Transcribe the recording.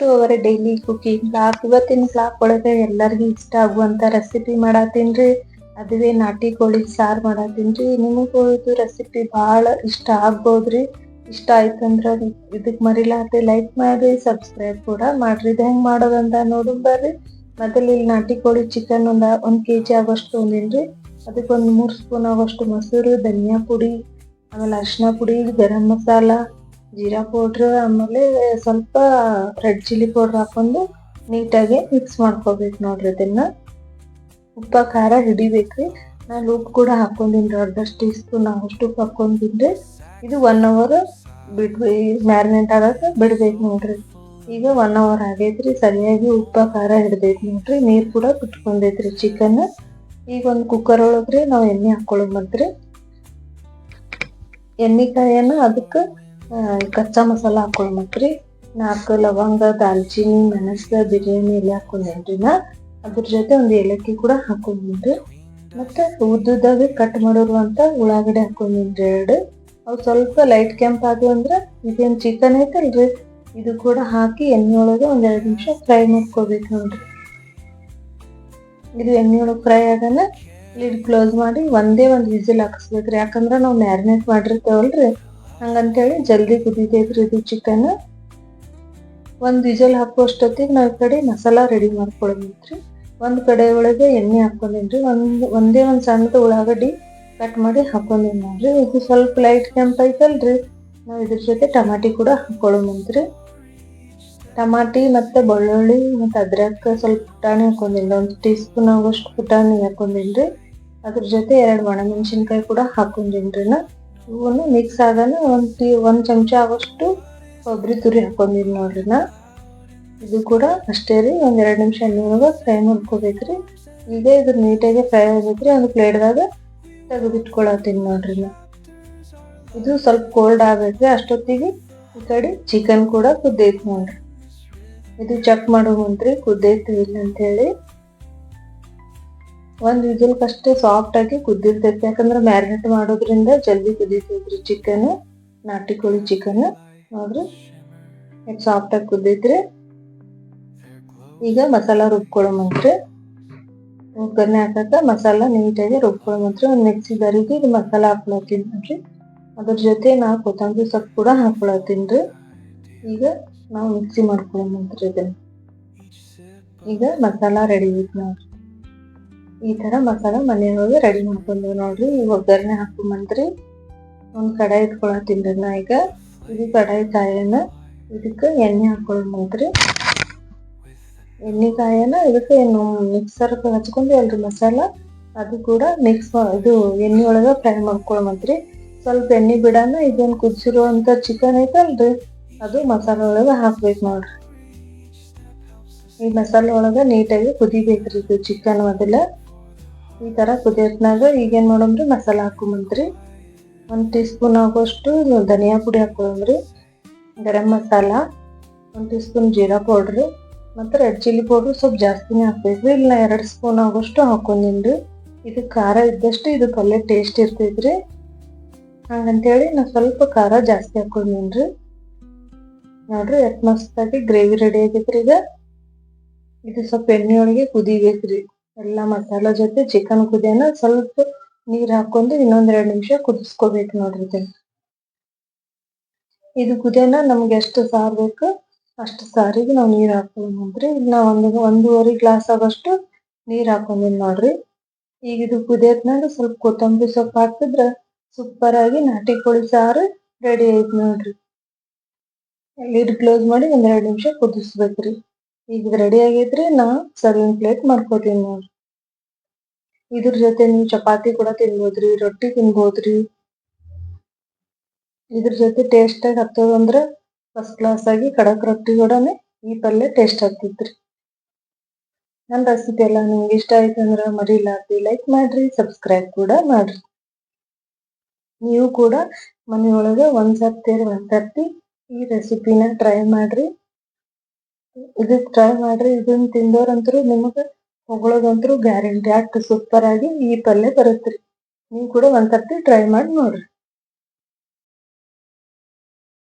To our daily cooking blog ಇವತ್ತಿನ blog ಒಳಗೆ ಎಲ್ಲರಿಗೂ ಇಷ್ಟ ಆಗುವಂತ ರೆಸಿಪಿ ಮಾಡತ್ತೀನಿ ಅದುವೇ ನಾಟಿ ಕೋಳಿ ಸಾರು ಮಾಡತ್ತೀನಿ ನಿಮಗೂ ಇದು ರೆಸಿಪಿ ಭಾಳ ಇಷ್ಟ ಆಗ್ಬೋದ್ರಿ ಇಷ್ಟ ಆಯ್ತಂದ್ರ ಇದಕ್ ಮರಿಲಾರ್ದೆ ಲೈಕ್ ಮಾಡಿ ಸಬ್ಸ್ಕ್ರೈಬ್ ಕೂಡ ಮಾಡ್ರಿ. ಇದು ಹೆಂಗ್ ಮಾಡೋದಂತ ನೋಡು ಬರ್ರಿ. ಮೊದಲು ಇಲ್ಲಿ ನಾಟಿ ಕೋಳಿ ಚಿಕನ್ ಒಂದ ಒಂದ್ ಕೆ ಜಿ ಆಗೋಷ್ಟು ಒಂದೇನ್ರಿ ಅದಕ್ಕೆ ಒಂದು ಮೂರು ಸ್ಪೂನ್ ಆಗೋಷ್ಟು ಮೊಸರು, ಧನಿಯಾ ಪುಡಿ, ಆಮೇಲೆ ಅರಿಶಿನ ಪುಡಿ, ಗರಂ ಮಸಾಲ ಜೀರಾ ಪೌಡ್ರ್ ಆಮೇಲೆ ಸ್ವಲ್ಪ ರೆಡ್ ಚಿಲ್ಲಿ ಪೌಡ್ರ್ ಹಾಕೊಂಡು ನೀಟಾಗಿ ಮಿಕ್ಸ್ ಮಾಡ್ಕೋಬೇಕು ನೋಡ್ರಿ ಅದನ್ನ ಉಪ್ಪ, ಖಾರ ಹಿಡಿಬೇಕ್ರಿ. ನಾನು ಉಪ್ಪು ಕೂಡ ಹಾಕೊಂಡಿನ್ರಿ ಅರ್ಧ ಟೀ ಸ್ಪೂನ್ ಅಷ್ಟು ಉಪ್ಪು ಹಾಕೊಂಡಿನ್ರಿ ಇದು ಒನ್ ಅವರ್ ಬಿಡ್ಬೇ ಮ್ಯಾರಿನೇಟ್ ಆಗಕ್ಕೆ ಬಿಡ್ಬೇಕು ನೋಡ್ರಿ. ಈಗ ಒನ್ ಅವರ್ ಆಗೈತ್ರಿ, ಸರಿಯಾಗಿ ಉಪ್ಪ, ಖಾರ ಹಿಡ್ದೈತಿ ನೋಡ್ರಿ. ನೀರು ಕೂಡ ಬಿಟ್ಕೊಂಡೈತ್ರಿ ಚಿಕನ್ ಈಗ ಒಂದು ಕುಕ್ಕರ್ ಒಳಗ್ರಿ ನಾವು ಎಣ್ಣೆ ಹಾಕೊಳ್ಳೋಮಂತ್ರಿ ಎಣ್ಣೆಕಾಯನ್ನ ಅದಕ್ಕೆ ಕಚ್ಚಾ ಮಸಾಲ ಹಾಕೊಳ್ಬೇಕ್ರಿ ನಾಲ್ಕು ಲವಂಗ, ದಾಲ್ಚಿನ್ನಿ, ಮೆಣಸ, ಬಿರಿಯಾನಿ ಎಲ್ಲ ಹಾಕೊಂಡೇನ್ರಿ ನಾ. ಅದ್ರ ಜೊತೆ ಒಂದು ಏಲಕ್ಕಿ ಕೂಡ ಹಾಕೊಂಡ್ರಿ ಮತ್ತೆ ಉದ್ದುದಾಗಿ ಕಟ್ ಮಾಡಿರುವಂತ ಉಳ್ಳಾಗಡ್ಡೆ ಹಾಕೊಂಡ್ರಿ ಎರಡು. ಅವು ಸ್ವಲ್ಪ ಲೈಟ್ ಕೆಂಪ್ ಆದ್ವು ಅಂದ್ರೆ ಇದೇನು ಚಿಕನ್ ಐತಲ್ರಿ? ಇದು ಕೂಡ ಹಾಕಿ ಎಣ್ಣೆ ಒಳಗೆ ಒಂದ್ ಎರಡ್ ನಿಮಿಷ ಫ್ರೈ ಮಾಡ್ಕೋಬೇಕು ನೋಡ್ರಿ. ಇದು ಎಣ್ಣೆ ಒಳಗೆ ಫ್ರೈ ಆಗನ ಲಿಡ್ ಕ್ಲೋಸ್ ಮಾಡಿ ಒಂದೇ ಒಂದು ವಿಸಿಲ್ ಹಾಕಿಸ್ಬೇಕ್ರಿ. ಯಾಕಂದ್ರೆ ನಾವು ಮ್ಯಾರಿನೇಟ್ ಮಾಡಿರ್ತೇವಲ್ರಿ. ಹಂಗಂತೇಳಿ ಜಲ್ದಿ ಕುದಿತೈತ್ರಿ ಇದು ಚಿಕನ್ ಒಂದು ವಿಜಲ್ ಹಾಕುವಷ್ಟೊತ್ತಿಗೆ ನಾವ್ ಈ ಕಡೆ ಮಸಾಲ ರೆಡಿ ಮಾಡ್ಕೊಳ್ಬೇಕ್ರಿ ಒಂದು ಕಡೆ ಒಳಗೆ ಎಣ್ಣೆ ಹಾಕೊಂಡೇನ್ರಿ. ಒಂದು, ಒಂದೇ ಒಂದು ಸಣ್ಣದ ಉಳ್ಳಾಗಡ್ಡಿ ಕಟ್ ಮಾಡಿ ಹಾಕೊಂಡೇನಿ ನೋಡ್ರಿ. ಇದು ಸ್ವಲ್ಪ ಲೈಟ್ ಕೆಂಪೈತಲ್ರಿ ನಾವ್ ಇದ್ರ ಜೊತೆ ಟಮಾಟಿ ಕೂಡ ಹಾಕೊಳ್ಳೋಮಂತ್ರಿ ಟಮಾಟಿ ಮತ್ತೆ ಬೆಳ್ಳುಳ್ಳಿ ಮತ್ತೆ ಅದ್ರಕ್ಕ ಸ್ವಲ್ಪ ಪುಟಾಣಿ ಹಾಕೊಂಡಿಲ್ಲ ಒಂದು ಟೀ ಸ್ಪೂನ್ ಆಗೋಷ್ಟು ಪುಟಾಣಿ ಹಾಕೊಂಡಿಲ್ರಿ ಅದ್ರ ಜೊತೆ ಎರಡು ಒಣಮೆಣಸಿನ್ಕಾಯಿ ಕೂಡ ಹಾಕೊಂಡಿನ್ರಿ ನಾ ಇವನು ಮಿಕ್ಸ್ ಆದನೆ ಒಂದು ಟೀ ಒಂದು ಚಮಚ ಆಗೋಷ್ಟು ಕೊಬ್ಬರಿ ತುರಿ ಹಾಕೊಂಡಿನಿ ನೋಡ್ರಿ ನಾ. ಇದು ಕೂಡ ಅಷ್ಟೇ ರೀ, ಒಂದು ಎರಡು ನಿಮಿಷ ಒಳಗ ಫ್ರೈ ಮಾಡ್ಕೋಬೇಕ್ರಿ. ಈಗ ಇದು ನೀಟಾಗಿ ಫ್ರೈ ಆಗಬೇಕ್ರಿ, ಒಂದು ಪ್ಲೇಟ್ದಾಗ ತೆಗೆದಿಟ್ಕೊಳತ್ತೀನಿ ನೋಡ್ರಿ ನಾ. ಇದು ಸ್ವಲ್ಪ ಕೋಲ್ಡ್ ಆಗೈತ್ರಿ ಅಷ್ಟೊತ್ತಿಗೆ ಈ ಕಡೆ ಚಿಕನ್ ಕೂಡ ಕುದ್ದೈತಿ ನೋಡ್ರಿ. ಇದು ಚೆಕ್ ಮಾಡುವಂತ್ರಿ ಕುದ್ದೈತಿ ಇಲ್ಲ ಅಂತ ಹೇಳಿ ಒಂದ್ ವಿಜಲ್ಕಷ್ಟೇ ಸಾಫ್ಟ್ ಆಗಿ ಕುದ್ದಿರ್ತೈತಿ. ಯಾಕಂದ್ರೆ ಮ್ಯಾರಿನೇಟ್ ಮಾಡೋದ್ರಿಂದ ಜಲ್ದಿ ಕುದೀತೈತ್ರಿ ಚಿಕನ್ ನಾಟಿ ಕೋಳಿ ಚಿಕನ್ ನೋಡ್ರಿ. ಸಾಫ್ಟ್ ಆಗಿ ಕುದ್ದೈತ್ರಿ ಈಗ ಮಸಾಲ ರುಬ್ಕೊಳ್ಳೋಮಂತ್ರಿ ಒಗ್ಗರಣೆ ಹಾಕಾಕ ಮಸಾಲ ನೀಟಾಗಿ ರುಬ್ಕೊಳ್ಳೋಮಂತ್ರಿ ಒಂದು ಮಿಕ್ಸಿ ಬರೀದಿ ಇದು ಮಸಾಲ ಹಾಕ್ಲತ್ತೀನಿ ನೋಡ್ರಿ. ಅದ್ರ ಜೊತೆ ನಾ ಕೊತ್ತಂಬರಿ ಸೊಪ್ಪು ಕೂಡ ಹಾಕ್ಕೊಳತ್ತೀನಿ ಈಗ ನಾವು ಮಿಕ್ಸಿ ಮಾಡ್ಕೊಳ್ಳೋಮಂತ್ರಿ ಇದನ್ನ. ಈಗ ಮಸಾಲ ರೆಡಿ ಐತಿ ನೋಡ್ರಿ. ಈ ತರ ಮಸಾಲ ಮನೆಯೊಳಗೆ ರೆಡಿ ಮಾಡ್ಕೊಂಡ್ವಿ ನೋಡ್ರಿ. ಒಗ್ಗರಣೆ ಹಾಕೊಂಬಂದ್ರಿ. ಒಂದು ಕಡಾಯಿ ಇಟ್ಕೊಳತ್ತೀನಿ ನಾ ಈಗ. ಇದು ಕಡಾಯಿ ಕಾಯನ್ನ ಇದಕ್ಕೆ ಎಣ್ಣೆ ಹಾಕೊಳ್ಳೋಮಂತ್ರಿ ಎಣ್ಣೆ ಕಾಯನ್ನ ಇದಕ್ಕೆ ಏನು ಮಿಕ್ಸರ್ ಹಚ್ಕೊಂಡು ಅಲ್ರಿ ಮಸಾಲ. ಅದು ಕೂಡ ಮಿಕ್ಸ್ ಇದು ಎಣ್ಣೆ ಒಳಗೆ ಫ್ರೈ ಮಾಡ್ಕೊಳ್ಳೋಮಂತ್ರಿ ಸ್ವಲ್ಪ ಎಣ್ಣೆ ಬಿಡಾನ ಇದೊಂದು ಕುದಿಸಿರುವಂಥ ಚಿಕನ್ ಐತಲ್ರಿ, ಅದು ಮಸಾಲ ಒಳಗ ಹಾಕ್ಬೇಕು ನೋಡ್ರಿ. ಈ ಮಸಾಲ ಒಳಗೆ ನೀಟಾಗಿ ಕುದಿಬೇಕ್ರಿ ಇದು ಚಿಕನ್ ಮೊದಲ. ಈ ತರ ಕುದಿಯತ್ನಾಗ ಈಗೇನ್ ಮಾಡೋಣ್ರಿ ಮಸಾಲ ಹಾಕೊಂಬಂತ್ರಿ ಒಂದ್ ಟೀ ಸ್ಪೂನ್ ಆಗೋಷ್ಟು ಧನಿಯಾ ಪುಡಿ ಹಾಕೊಳ್ಳಮ್ರಿ ಗರಂ ಮಸಾಲ, ಒಂದ್ ಟೀ ಸ್ಪೂನ್ ಜೀರಾ ಪೌಡ್ರ್ ಮತ್ತೆ ರೆಡ್ ಚಿಲ್ಲಿ ಪೌಡ್ರ್ ಸ್ವಲ್ಪ ಜಾಸ್ತಿನೇ ಹಾಕ್ಬೇಕ್ರಿ. ಇಲ್ಲ ಎರಡ್ ಸ್ಪೂನ್ ಆಗೋಷ್ಟು ಹಾಕೊಂಡಿನ್ರಿ. ಇದು ಖಾರ ಇದ್ದಷ್ಟು ಇದು ಪಲ್ಯ ಟೇಸ್ಟ್ ಇರ್ತೈತ್ರಿ. ಹಂಗಂತೇಳಿ ನಾ ಸ್ವಲ್ಪ ಖಾರ ಜಾಸ್ತಿ ಹಾಕೊಂಡಿನ್ರಿ. ನೋಡ್ರಿ ಎಷ್ಟ್ ಮಸ್ತಾಗಿ ಗ್ರೇವಿ ರೆಡಿ ಆಗೈತ್ರಿ ಈಗ. ಇದು ಸ್ವಲ್ಪ ಎಣ್ಣೆ ಒಳಗೆ ಕುದಿಬೇಕ್ರಿ. ಎಲ್ಲಾ ಮಸಾಲ ಜೊತೆ ಚಿಕನ್ ಕುದಿಯನ ಸ್ವಲ್ಪ ನೀರ್ ಹಾಕೊಂಡು ಇನ್ನೊಂದ್ ಎರಡ್ ನಿಮಿಷ ಕುದಿಸ್ಕೋಬೇಕು ನೋಡ್ರಿ ಇದನ್ನ ಇದು ಕುದಿಯನ ನಮ್ಗೆ ಎಷ್ಟು ಸಾರ್ ಬೇಕು ಅಷ್ಟು ಸಾರಿಗೆ ನಾವು ನೀರ್ ಹಾಕೊಂಡ್ರಿ ಇದನ್ನ ಒಂದು ಒಂದೂವರೆ ಗ್ಲಾಸ್ ಆಗೋಷ್ಟು ನೀರ್ ಹಾಕೊಂಡಿನ್ ನೋಡ್ರಿ. ಈಗ ಇದು ಕುದಿಯತ್ನಾಗ ಸ್ವಲ್ಪ ಕೊತ್ತಂಬರಿ ಸೊಪ್ಪು ಹಾಕಿದ್ರ ಸೂಪರ್ ಆಗಿ ನಾಟಿ ಕೋಳಿ ಸಾರು ರೆಡಿ ಆಯ್ತು ನೋಡ್ರಿ. ಲಿಡ್ ಕ್ಲೋಸ್ ಮಾಡಿ ಒಂದೆರಡು ನಿಮಿಷ ಕುದಿಸ್ಬೇಕ್ರಿ. ಈಗ ರೆಡಿ ಆಗೈತ್ರಿ ನಾ ಸರ್ವಿಂಗ್ ಪ್ಲೇಟ್ ಮಾಡ್ಕೋತೀನಿ ನೋಡ್ರಿ. ಇದ್ರ ಜೊತೆ ನೀವು ಚಪಾತಿ ಕೂಡ ತಿನ್ಬೋದ್ರಿ, ರೊಟ್ಟಿ ತಿನ್ಬೋದ್ರಿ. ಇದ್ರ ಜೊತೆ ಟೇಸ್ಟ್ ಆಗಿ ಹತ್ತದಂದ್ರೆ ಫಸ್ಟ್ ಕ್ಲಾಸ್ ಆಗಿ ಕಡಕ್ ರೊಟ್ಟಿ ಕೂಡನೆ ಈ ಪಲ್ಯ ಟೇಸ್ಟ್ ಆಗ್ತೈತ್ರಿ. ನನ್ನ ರೆಸಿಪಿ ಎಲ್ಲ ನಿಮ್ಗೆ ಇಷ್ಟ ಅಂದ್ರೆ ಮರಿಲಾರ್ದಿ ಲೈಕ್ ಮಾಡ್ರಿ ಸಬ್ಸ್ಕ್ರೈಬ್ ಕೂಡ ಮಾಡ್ರಿ. ನೀವು ಕೂಡ ಮನೆಯೊಳಗೆ ಒಂದ್ ಸರ್ತಿ ಒಂದ್ ಈ ರೆಸಿಪಿನ ಟ್ರೈ ಮಾಡ್ರಿ. ಇದಕ್ ಟ್ರೈ ಮಾಡ್ರಿ ಇದನ್ನ ತಿಂದೋರಂತ್ರು ನಿಮಗ ಹೊಗಳೋದಂತ್ರು ಗ್ಯಾರಂಟಿ ಅಷ್ಟು ಸೂಪರ್ ಆಗಿ ಈ ಪಲ್ಯ ಬರುತ್ತ್ರಿ ನೀವು ಕೂಡ ಒಂದ್ ಸರ್ತಿ ಟ್ರೈ ಮಾಡಿ ನೋಡ್ರಿ.